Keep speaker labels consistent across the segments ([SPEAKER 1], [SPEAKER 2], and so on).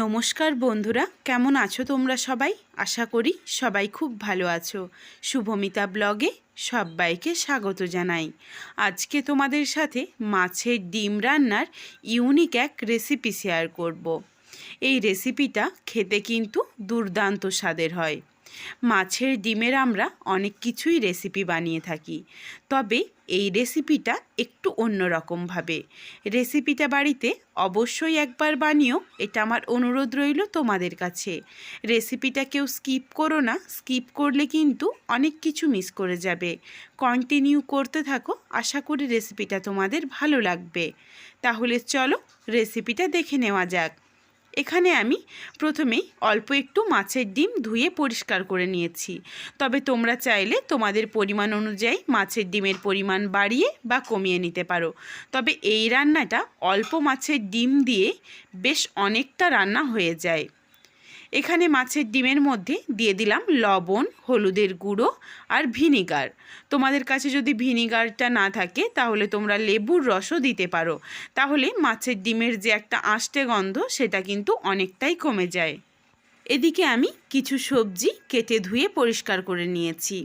[SPEAKER 1] নমস্কার বন্ধুরা, কেমন আছো তোমরা সবাই? আশা করি সবাই খুব ভালো আছো। শুভমিতা ব্লগে সবাইকে স্বাগত জানাই। আজকে তোমাদের সাথে মাছের ডিম রান্নার ইউনিক এক রেসিপি শেয়ার করব। এই রেসিপিটা খেতে কিন্তু দুর্দান্ত স্বাদের হয়। মাছের ডিমের আমরা অনেক কিছুই রেসিপি বানিয়ে থাকি। তবে এই রেসিপিটা একটু অন্যরকমভাবে রেসিপিটা বাড়িতে অবশ্যই একবার বানিও, এটা আমার অনুরোধ রইল তোমাদের কাছে। রেসিপিটা কেউ স্কিপ করো না স্কিপ করলে কিন্তু অনেক কিছু মিস করে যাবে। কন্টিনিউ করতে থাকো, আশা করি রেসিপিটা তোমাদের ভালো লাগবে। তাহলে চলো রেসিপিটা দেখে নেওয়া যাক। এখানে আমি প্রথমেই অল্প একটু মাছের ডিম ধুয়ে পরিষ্কার করে নিয়েছি। তবে তোমরা চাইলে তোমাদের পরিমাণ অনুযায়ী মাছের ডিমের পরিমাণ বাড়িয়ে বা কমিয়ে নিতে পারো। তবে এই রান্নাটা অল্প মাছের ডিম দিয়ে বেশ অনেকটা রান্না হয়ে যায়। এখানে মাছের ডিমের মধ্যে দিয়ে দিলাম লবণ, হলুদের গুঁড়ো আর ভিনিগার। তোমাদের কাছে যদি ভিনিগারটা না থাকে, তাহলে তোমরা লেবুর রসও দিতে পারো। তাহলে মাছের ডিমের যে একটা আষ্টে গন্ধ, সেটা কিন্তু অনেকটাই কমে যায়। এদিকে আমি কিছু সবজি কেটে ধুয়ে পরিষ্কার করে নিয়েছি।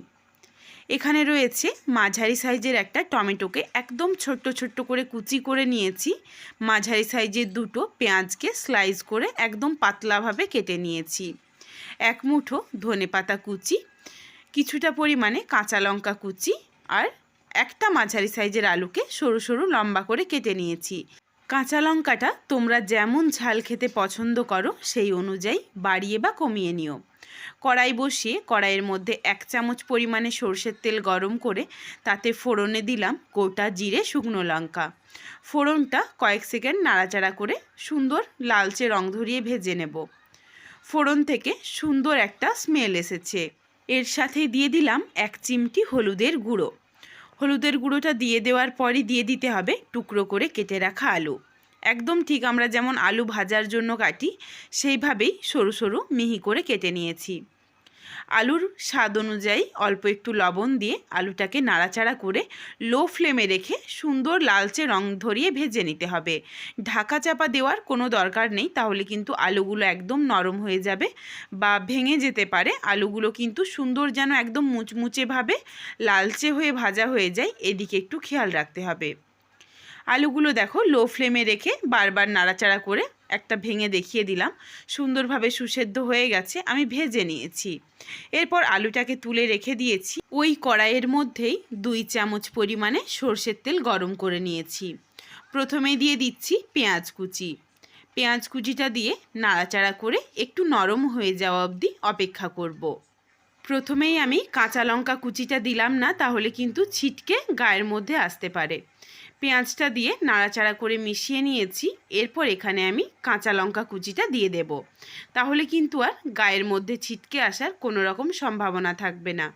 [SPEAKER 1] এখানে রয়েছে মাঝারি সাইজের একটা টমেটোকে একদম ছোট্ট ছোট্ট করে কুচি করে নিয়েছি। মাঝারি সাইজের দুটো পেঁয়াজকে স্লাইস করে একদম পাতলাভাবে কেটে নিয়েছি। এক মুঠো ধনে পাতা কুচি, কিছুটা পরিমাণে কাঁচা লঙ্কা কুচি আর একটা মাঝারি সাইজের আলুকে সরু সরু লম্বা করে কেটে নিয়েছি। কাঁচা লঙ্কাটা তোমরা যেমন ঝাল খেতে পছন্দ করো, সেই অনুযায়ী বাড়িয়ে বা কমিয়ে নিও। কড়াই বসিয়ে কড়াইয়ের মধ্যে এক চামচ পরিমাণে সর্ষের তেল গরম করে তাতে ফোড়নে দিলাম গোটা জিরে, শুকনো লঙ্কা। ফোড়নটা কয়েক সেকেন্ড নাড়াচাড়া করে সুন্দর লালচে রং ধরিয়ে ভেজে নেব। ফোড়ন থেকে সুন্দর একটা স্মেল এসেছে। এর সাথে দিয়ে দিলাম এক চিমটি হলুদের গুঁড়ো। হলুদের গুঁড়োটা দিয়ে দেওয়ার পরই দিয়ে দিতে হবে টুকরো করে কেটে রাখা আলু। একদম ঠিক আমরা যেমন আলু ভাজার জন্য কাটি, সেইভাবেই সরু সরু মিহি করে কেটে নিয়েছি। আলুর স্বাদ অনুযায়ী অল্প একটু লবণ দিয়ে আলুটাকে নাড়াচাড়া করে লো ফ্লেমে রেখে সুন্দর লালচে রং ধরিয়ে ভেজে নিতে হবে। ঢাকা চাপা দেওয়ার কোনো দরকার নেই, তাহলে কিন্তু আলুগুলো একদম নরম হয়ে যাবে বা ভেঙে যেতে পারে। আলুগুলো কিন্তু সুন্দর যেন একদম মুচমুচেভাবে লালচে হয়ে ভাজা হয়ে যায়, এদিকে একটু খেয়াল রাখতে হবে। আলুগুলো দেখো লো ফ্লেমে রেখে বারবার নাড়াচাড়া করে একটা ভেঙে দেখিয়ে দিলাম। সুন্দরভাবে সুসেদ্ধ হয়ে গেছে, আমি ভেজে নিয়েছি। এরপর আলুটাকে তুলে রেখে দিয়েছি। ওই কড়াইয়ের মধ্যেই দুই চামচ পরিমাণে সর্ষের তেল গরম করে নিয়েছি। প্রথমে দিয়ে দিচ্ছি পেঁয়াজ কুচি। পেঁয়াজ কুচিটা দিয়ে নাড়াচাড়া করে একটু নরম হয়ে যাওয়া অবধি অপেক্ষা করব। প্রথমেই আমি কাঁচা লঙ্কা কুচিটা দিলাম না, তাহলে কিন্তু ছিটকে গায়ের মধ্যে আসতে পারে। পেঁয়াজটা দিয়ে নাড়াচাড়া করে মিশিয়ে নিয়েছি। এরপর এখানে আমি কাঁচা লঙ্কা কুচিটা দিয়ে দেব। তাহলে কিন্তু আর গায়ের মধ্যে ছিটকে আসার কোনো রকম সম্ভাবনা থাকবে না।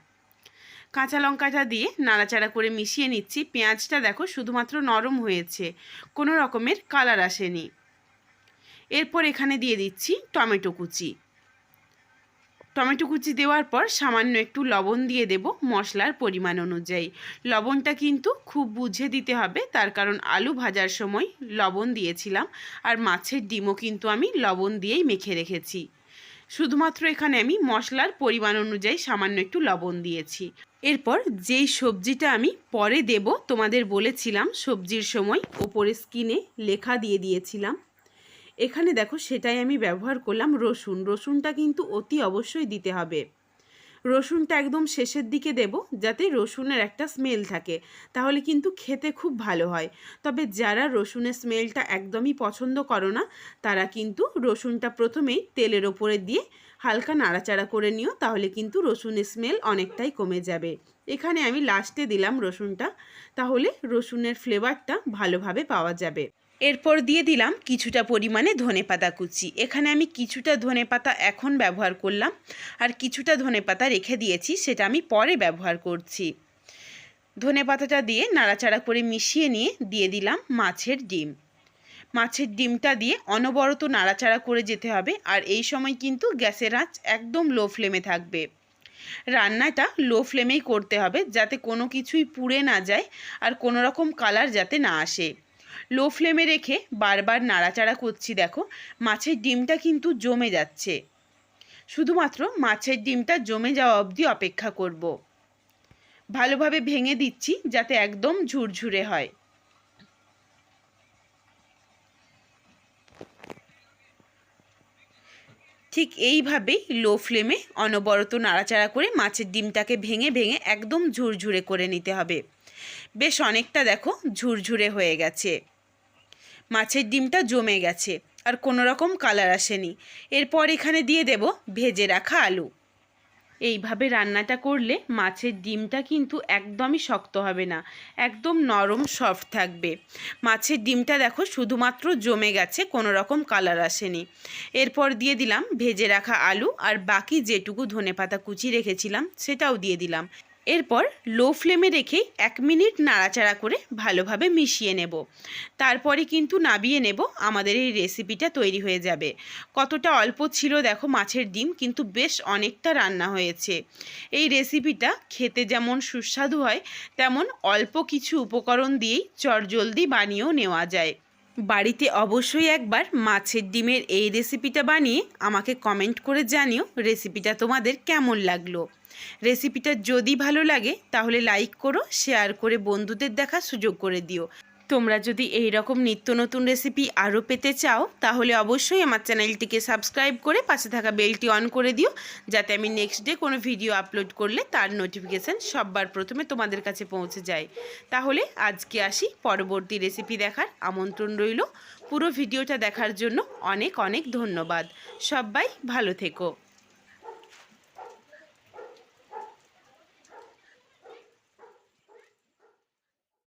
[SPEAKER 1] কাঁচা লঙ্কাটা দিয়ে নাড়াচাড়া করে মিশিয়ে নিচ্ছি। পেঁয়াজটা দেখো শুধুমাত্র নরম হয়েছে, কোনো রকমের কালার আসেনি। এরপর এখানে দিয়ে দিচ্ছি টমেটো কুচি। টমেটো কুচি দেওয়ার পর সামান্য একটু লবণ দিয়ে দেব মশলার পরিমাণ অনুযায়ী। লবণটা কিন্তু খুব বুঝে দিতে হবে, তার কারণ আলু ভাজার সময় লবণ দিয়েছিলাম আর মাছের ডিমও কিন্তু আমি লবণ দিয়েই মেখে রেখেছি। শুধুমাত্র এখানে আমি মশলার পরিমাণ অনুযায়ী সামান্য একটু লবণ দিয়েছি। এরপর যেই সবজিটা আমি পরে দেব, তোমাদের বলেছিলাম সবজির সময় ওপরে স্কিনে লেখা দিয়ে দিয়েছিলাম। এখানে দেখো সেটাই আমি ব্যবহার করলাম রসুন। রসুনটা কিন্তু অতি অবশ্যই দিতে হবে। রসুনটা একদম শেষের দিকে দেব যাতে রসুনের একটা স্মেল থাকে, তাহলে কিন্তু খেতে খুব ভালো হয়। তবে যারা রসুনের স্মেলটা একদমই পছন্দ করো না, তারা কিন্তু রসুনটা প্রথমেই তেলের ওপরে দিয়ে হালকা নাড়াচাড়া করে নিও, তাহলে কিন্তু রসুনের স্মেল অনেকটাই কমে যাবে। এখানে আমি লাস্টে দিলাম রসুনটা, তাহলে রসুনের ফ্লেভারটা ভালোভাবে পাওয়া যাবে। এরপর দিয়ে দিলাম কিছুটা পরিমাণে ধনে পাতা কুচি। এখানে আমি কিছুটা ধনে পাতা এখন ব্যবহার করলাম আর কিছুটা ধনে পাতা রেখে দিয়েছি, সেটা আমি পরে ব্যবহার করছি। ধনে পাতাটা দিয়ে নাড়াচাড়া করে মিশিয়ে নিয়ে দিয়ে দিলাম মাছের ডিম। মাছের ডিমটা দিয়ে অনবরত নাড়াচাড়া করে যেতে হবে আর এই সময় কিন্তু গ্যাসের আঁচ একদম লো ফ্লেমে থাকবে। রান্নাটা লো ফ্লেমেই করতে হবে যাতে কোনো কিছুই পুড়ে না যায় আর কোনো রকম কালার যাতে না আসে। লো ফ্লেমে রেখে বারবার নাড়াচাড়া করছি, দেখো। মাছের ডিমটা কিন্তু জমে যাচ্ছে। শুধুমাত্র মাছের ডিমটা জমে যাওয়া অবধি অপেক্ষা করব। ভালোভাবে ভেঙে দিচ্ছি যাতে একদম ঝুরঝুরে হয়। ঠিক এইভাবেই লো ফ্লেমে অনবরত নাড়াচাড়া করে মাছের ডিমটাকে ভেঙে ভেঙে একদম ঝুরঝুরে করে নিতে হবে। বেশ অনেকটা, দেখো, ঝুরঝুরে হয়ে গেছে। মাছের ডিমটা জমে গেছে আর কোনো রকম কালার আসেনি। এরপর এখানে দিয়ে দেব ভেজে রাখা আলু। এইভাবে রান্নাটা করলে মাছের ডিমটা কিন্তু একদমই শক্ত হবে না, একদম নরম সফট থাকবে। মাছের ডিমটা দেখো শুধুমাত্র জমে গেছে, কোনো রকম কালার আসেনি। এরপর দিয়ে দিলাম ভেজে রাখা আলু আর বাকি যেটুকু ধনেপাতা কুচি রেখেছিলাম সেটাও দিয়ে দিলাম। এরপর লো ফ্লেমে রেখে এক মিনিট নাড়াচাড়া করে ভালোভাবে মিশিয়ে নেব। তারপরে কিন্তু নাবিয়ে নেব, আমাদের এই রেসিপিটা তৈরি হয়ে যাবে। কতটা অল্প ছিল দেখো মাছের ডিম, কিন্তু বেশ অনেকটা রান্না হয়েছে। এই রেসিপিটা খেতে যেমন সুস্বাদু হয়, তেমন অল্প কিছু উপকরণ দিয়েই চটজলদি বানিয়েও নেওয়া যায়। বাড়িতে অবশ্যই একবার মাছের ডিমের এই রেসিপিটা বানিয়ে আমাকে কমেন্ট করে জানিও রেসিপিটা তোমাদের কেমন লাগল। রেসিপিটা যদি ভালো লাগে, তাহলে লাইক করো শেয়ার করে বন্ধুদের দেখার সুযোগ করে দিও। তোমরা যদি এই রকম নিত্য নতুন রেসিপি আরও পেতে চাও, তাহলে অবশ্যই আমার চ্যানেলটিকে সাবস্ক্রাইব করে পাশে থাকা বেলটি অন করে দিও, যাতে আমি নেক্সট ডে কোনো ভিডিও আপলোড করলে তার নোটিফিকেশান সববার প্রথমে তোমাদের কাছে পৌঁছে যায়। তাহলে আজকে আসি, পরবর্তী রেসিপি দেখার আমন্ত্রণ রইল। পুরো ভিডিওটা দেখার জন্য অনেক অনেক ধন্যবাদ। সবাই ভালো থেকো।